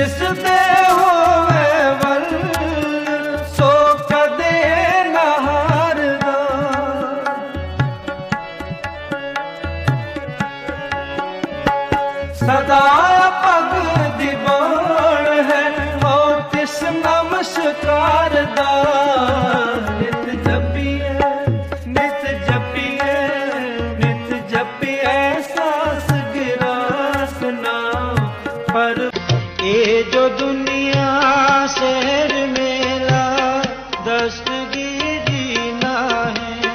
ਜਿਸ ਦੇ ਹੋਵੇ ਵੱਲ ਸੋ ਕਦੇ ਨਾ ਹਾਰਦਾ। ਸਦਾ ਭਗਤ ਦੀ ਹੈ ਹੋ ਤਿਸ ਨਮਸਕਾਰ ਦਾ ਸ਼ਹਿਰ ਮੇਰਾ ਦਸਤਗੀਰੀ ਨਾ ਹੈ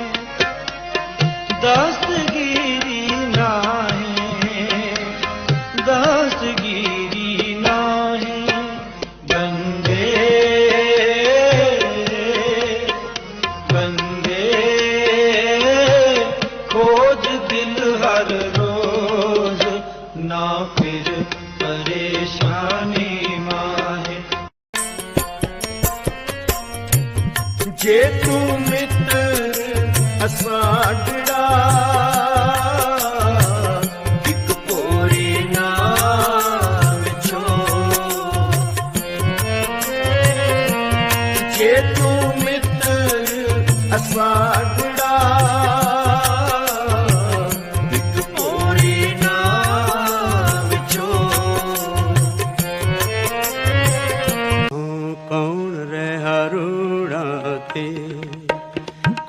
ਦਸਤਗੀਰੀ ਨਾ ਹੈ ਦਸਤਗੀਰੀ ਨਾ ਹੈ ਬੰਦੇ ਬੰਦੇ, ਖੋਜ ਦਿਲ ਹਰ ਰੋਜ਼ ਨਾ ਫਿਰ ਜੇ ਤੂੰ ਮਿੱਤਰ ਅਸਾਡੜਾ ਇੱਕ ਪੋਰੀ ਨਾ ਵਿਚੋ। ਜੇ ਤੂੰ ਮਿੱਤਰ ਅਸਾਡੜਾ ਤੇ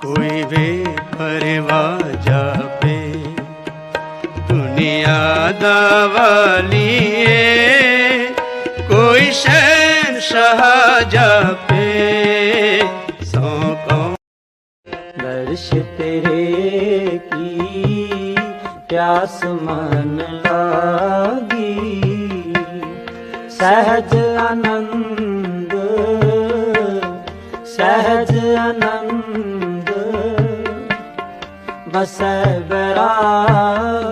ਕੋਈ ਵੇ ਪਰਵਾ ਜਾਪੇ। ਦੁਨੀਆ ਦਾ ਵਾਲੀਏ, ਕੋਈ ਸ਼ੈਨ ਸਹਾ ਜਾਪੇ। ਸੋ ਕੋ ਦਰਸ਼ ਤੇਰੇ ਕੀ ਪਿਆਸ ਮਨ ਲਾਗੀ। ਸਹਿਜ ਆਨੰਦ ਵਸੈ ਬਰਾਗ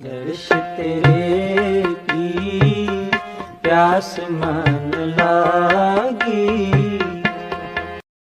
ਦਰਸ਼ ਤੇਰੇ ਕੀ ਪਿਆਸ ਮਨ ਲਾਗੀ।